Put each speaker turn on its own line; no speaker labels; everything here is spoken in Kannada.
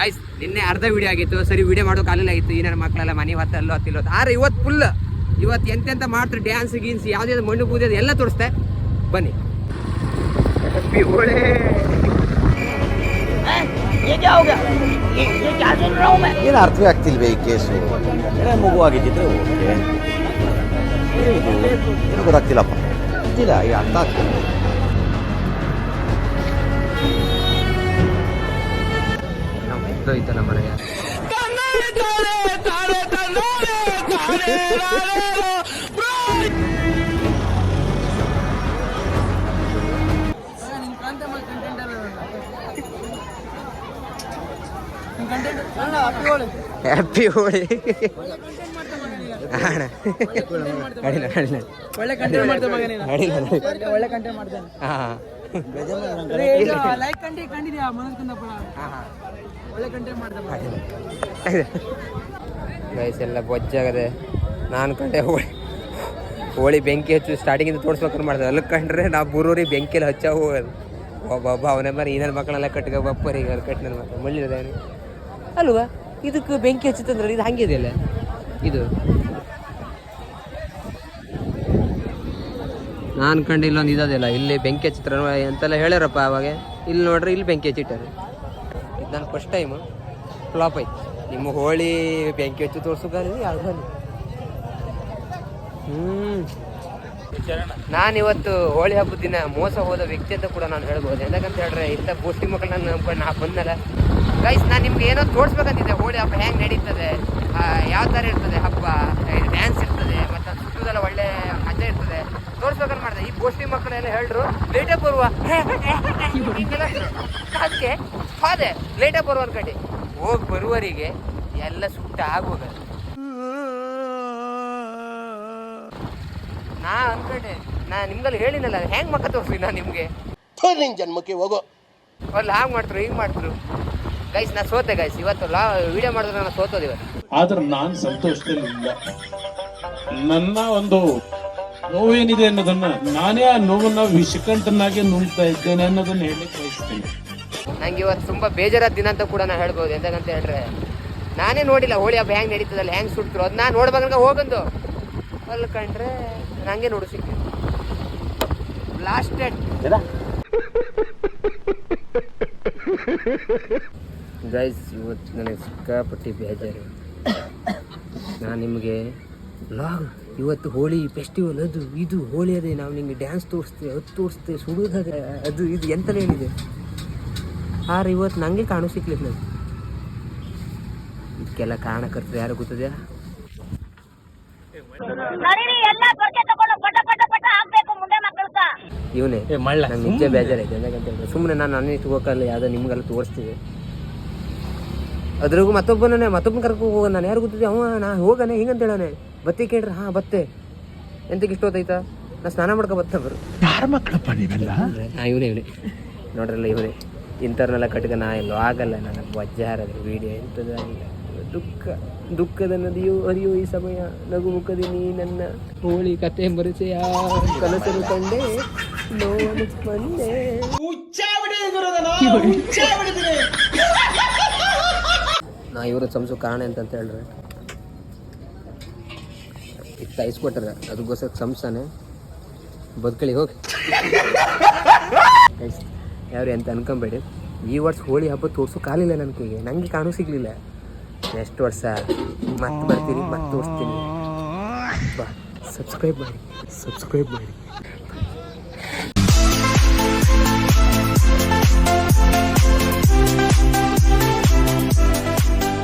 ಗಾಯ್ಸ್ ನಿನ್ನೆ ಅರ್ಧ ವಿಡಿಯೋ ಆಗಿತ್ತು. ಸರಿ ವಿಡಿಯೋ ಮಾಡೋಕೆ ಆಗಲಿಲ್ಲ ಆಗಿತ್ತು. ಈ ನನ್ನ ಮಕ್ಕಳೆಲ್ಲ ಮನೆ ಹೊತ್ತ ಅಲ್ಲೋ ಹತ್ತಿಲ್ಲೋ ಆದ್ರೆ ಇವತ್ತು ಫುಲ್ ಇವತ್ತು ಎಂತೆಂತ ಮಾಡ್ತಾರೆ ಡ್ಯಾನ್ಸ್ ಗೀನ್ಸ್ ಯಾವುದೇ ಮಣ್ಣು ಪೂಜೆ ಎಲ್ಲ ತೋರಿಸ್ತೆ ಬನ್ನಿ.
ಏನು ಅರ್ಥವೇ ಆಗ್ತಿಲ್ವೇ ಈ ಕೇಸು? ಏನೇ ಮಗು ಆಗಿದ್ದಿದ್ರೆ ಓಕೆ. ಏನು ಗೊತ್ತಾಗ್ತಿಲ್ಲಪ್ಪ. ಗೊತ್ತಿಲ್ಲ ಈಗ ಅರ್ಥ ಆಗ್ತಿಲ್ಲ.
ನಮ್ಮ ಮುಗ್ದೋಯ್ತಲ್ಲ ಮನೆಯ ಹ್ಯಾಪಿ ಹೋಳಿ ಹಾಂ.
ಲೈಕ್ ಕಂಟಿ ಕಂಡಿದ್ಯಾ ಮನೋಜ್ ಕುಂದಪ್ಪನ ಒಳ್ಳೆ ಕಂಟೆಂಟ್ ಮಾಡ್ದೆ ಮಗ
ಗೈಸ್ ಎಲ್ಲ ಬೊಜ್ಜಾಗದೆ. ನಾನು ಕಂಡೆ ಹೋಳಿ ಹೋಳಿ ಬೆಂಕಿ ಹಚ್ಚು ಸ್ಟಾರ್ಟಿಂಗಿಂದ ತೋರಿಸ್ಬೇಕಂದ್ರೆ ಮಾಡ್ತಾರೆ ಅಲ್ಲಿ ಕಂಡ್ರೆ ನಾವು ಬುರೂರಿ ಬೆಂಕಿಯಲ್ಲಿ ಹಚ್ಚ ಹೋಗೋದು. ಒಬ್ಬೊಬ್ಬ ಅವನೇ ಮರಿ ಇನ್ನೊಂದು ಮಕ್ಕಳೆಲ್ಲ ಕಟ್ಟಿಗೆ ಬಪ್ಪರಿ ಅವ್ರು ಕಟ್ಟಿನ ನನ್ನ ಮಕ್ಕಳು ಅಲ್ವಾ? ಇದಕ್ಕೆ ಬೆಂಕಿ ಹಚ್ಚುತ್ತಂದ್ರೆ ಇದು ಹಂಗೆ ಇದು. ನಾನು ಕಂಡು ಇಲ್ಲೊಂದು ಇಲ್ಲಿ ಬೆಂಕಿ ಹಚ್ಚಿತ್ರ ಅಂತೆಲ್ಲ ಹೇಳ್ಯಾರಪ್ಪ ಅವಾಗ? ಇಲ್ಲಿ ನೋಡ್ರಿ, ಇಲ್ಲಿ ಬೆಂಕಿ ಹಚ್ಚಿಟ್ಟಾರೆ. ನನ್ನ ಫಸ್ಟ್ ಟೈಮು ಫ್ಲಾಪ್ ಆಯ್ತು. ನಿಮ್ಮ ಹೋಳಿ ಬೆಂಕಿ ಹಚ್ಚಿ ತೋರ್ಸೋಕಾಗಲಿ ಯಾವ್ದು ಹ್ಮ್. ನಾನು ಇವತ್ತು ಹೋಳಿ ಹಬ್ಬದ ದಿನ ಮೋಸ ಹೋದ ವ್ಯಕ್ತಿ ಅಂತ ಕೂಡ ನಾನು ಹೇಳ್ಬೋದು. ಯಾಕಂತ ಹೇಳಿದ್ರೆ ಇಂಥ ಗೋಷ್ಠಿ ಮಕ್ಕಳನ್ನ ನಾನು ನಂಬ್ಕೊಂಡು ನಾ ಬಂದಲ್ಲ ಗೈಸ್ ನಾನು ನಿಮ್ಗೆ ಏನೋ ತೋರಿಸ್ಬೇಕಂತಿದ್ದೆ. ಹೋಳಿ ಹಬ್ಬ ಹೆಂಗೆ ನಡೀತದೆ? ಯಾವ ಥರ ಇರ್ತದೆ ಹಬ್ಬ? ಡ್ಯಾನ್ಸ್ ಇರ್ತದೆ ಮತ್ತು ಸುತ್ತದೆಲ್ಲ ಒಳ್ಳೆ ಮಜಾ ಇರ್ತದೆ. ತೋರಿಸ್ಬೇಕಂತ ಮಾಡಿದೆ. ಈ ಗೋಷ್ಠಿ ಮಕ್ಕಳೆಲ್ಲ ಹೇಳ್ರು? ಲೇಟೇ ಬರುವ. ಅದಕ್ಕೆ ಫಾದೆ ಲೇಟೇ ಬರುವ ಅನ್ಕಟ್ಟಿ ಹೋಗಿ ಬರುವರಿಗೆ ಎಲ್ಲ ಸುಟ್ಟ ಆಗೋಗ ನಾ ಅನ್ಕೊಂಡೆ ನಾ ನಿಮ್ಗಲ್ಲಿ ಹೇಳಿನಲ್ಲ ಹೆಂಗ್ ಮಕ್ಕ ತೋರಿಸಿ ನಾ ನಿಮ್ಗೆ?
ನಿನ್ ಜನ್ಮಕ್ಕೆ ಹೋಗೋ.
ಅಲ್ಲಿ ಹಾಗೆ ಮಾಡ್ತ್ರು ಹಿಂಗೆ ಮಾಡ್ತ್ರು. ಗೈಸ್ ನಾ ಸೋತೆ ಗೈಸ್ ಇವತ್ತು ಲಾ ವಿಡಿಯೋ ಮಾಡಿದ್ರೆ ನಾನು ಸೋತೋದು ಇವತ್ತು.
ಆದ್ರೆ ನಾನ್ ಸಂತೋಷ ನನ್ನ ಒಂದು ನೋವೇನಿದೆ ಅನ್ನೋದನ್ನ ನಾನೇ ಆ ನೋವನ್ನ ವಿಷಕಂಠನಾಗೆ ನುಂಗ್ತಾ ಇದ್ದೇನೆ ಅನ್ನೋದನ್ನ ಹೇಳಲಿಕ್ಕೆ ಬಯಸ್ತೇನೆ
ನಂಗೆ ಇವತ್ತು ತುಂಬಾ ಬೇಜಾರಾದ ದಿನ ಅಂತ ಕೂಡ ನಾನು ಹೇಳ್ಬೋದು. ಎಂತಂತ ಹೇಳ್ರೆ, ನಾನೇ ನೋಡಿಲ್ಲ ಹೋಳಿ ಹಬ್ಬ ಹೆಂಗ್ ನಡೀತದಲ್ಲ, ಹೆಂಗ್ ಸುಡ್ತರು ಅದು ನಾನು ನೋಡ್ಬೇಕಂಗ ಹೋಗಂದು. ಅಲ್ಲಿ ಕಂಡ್ರೆ ನಂಗೆ ನೋಡು ಸಿಕ್ಕಿ ಬ್ಲಾಸ್ಟೆಡ್ ಗೈಸ್ ಇವತ್ತು ನನಗೆ ಸಿಕ್ಕಾಪಟ್ಟಿ ಬೇಜಾರು. ನಾನು ನಿಮಗೆ ಲಾಗ್ ಇವತ್ತು ಹೋಳಿ ಫೆಸ್ಟಿವಲ್ ಅದು ಇದು ಹೋಳಿ ಅದೇ ನಾವು ನಿಮಗೆ ಡ್ಯಾನ್ಸ್ ತೋರಿಸ್ತೇವೆ ಅದು ತೋರಿಸ್ತೇವೆ ಸುಡುವುದಾದ್ರೆ ಅದು ಇದು ಎಂತಲೇ ಹೇಳಿದೆ. ಆದ್ರೆ ಇವತ್ತು ನನಗೆ ಕಾಣು ಸಿಕ್ಲಿಲ್ಲ ನಾನು ಇದಕ್ಕೆಲ್ಲ ಕಾರಣಕರ್ತರು ಯಾರು
ಗೊತ್ತದೆ
ಇವನೇ ನಂಗೆ ನಿಜ ಹೇಳಿದ್ರೆ ಸುಮ್ಮನೆ ನಾನು ನನ್ನ ಇಟ್ಕೋಕಲ್ಲ ಯಾವುದೋ ನಿಮ್ಗೆಲ್ಲ ತೋರಿಸ್ತೀವಿ ಅದ್ರಾಗೂ ಮತ್ತೊಬ್ಬನೇ ಮತ್ತೊಬ್ಬನ ಕರ್ಕೊಂಡು ಹೋಗೋಣ ನಾನು. ಯಾರು ಗೊತ್ತಿದ್ದೆ ಅವ ನಾ ಹೋಗನೆ ಹಿಂಗಂತ ಹೇಳಾನೆ. ಬತ್ತಿ ಕೇಳ್ರಿ ಹಾಂ ಬತ್ತೆ. ಎಂತಕ್ಕೆ ಇಷ್ಟೊತ್ತೈತಾ ನಾ ಸ್ನಾನ ಮಾಡ್ಕೊ ಬತ್ತ ಬರು.
ಯಾರ ಮಕ್ಕಳಪ್ಪ ನೀವೆಲ್ಲ?
ಹಾಂ ಇವನೇ ಇವನೇ. ನೋಡ್ರಲ್ಲ ಇವನೇ ಇಂಥವ್ರನ್ನೆಲ್ಲ ಕಟ್ಕ ನಾ ಇಲ್ಲೋ ಆಗಲ್ಲ ನನ್ನ ವಜ್ಜಾರದು ವೀಡಿಯೋ ಎಂಥದ್ದು ಆಗಿಲ್ಲ. ದುಃಖ ದುಃಖದ ನದಿಯು ಹರಿಯೋ ಈ ಸಮಯ ನಗು ಮುಖದಿ ನೀ ನನ್ನ ಹೋಳಿ ಕತೆ ಮರೆಸೆಯ ಕನಸನ್ನು ಕಂಡೆ ನೋವನ್ನು ಬಂದೆ ನಾ ಇವರು ಸಂಸು ಕಾರಣ ಅಂತ ಹೇಳ್ರೆ. ಇಸ್ಕೊಟ್ರೆ ಅದಕ್ಕೋಸ್ಕರ ಸಂಸಾನೆ ಬದುಕಳಿ ಹೋಗಿ. ಯಾರು ಅಂತ ಅನ್ಕೊಂಬೇಡಿ. ಈ ವರ್ಷ ಹೋಳಿ ಹಬ್ಬ ತೋರ್ಸೋ ಕಾಲಿಲ್ಲ ನನ್ನ ಕೈಗೆ ನನಗೆ ಕಾಣು ಸಿಗ್ಲಿಲ್ಲ. ನೆಕ್ಸ್ಟ್ ವರ್ಷ ಮತ್ತೆ ಬರ್ತೀನಿ ಮತ್ತೆ ತೋರಿಸ್ತೀನಿ. ಬಾ ಸಬ್ಸ್ಕ್ರೈಬ್ ಮಾಡಿ ಸಬ್ಸ್ಕ್ರೈಬ್ ಮಾಡಿ.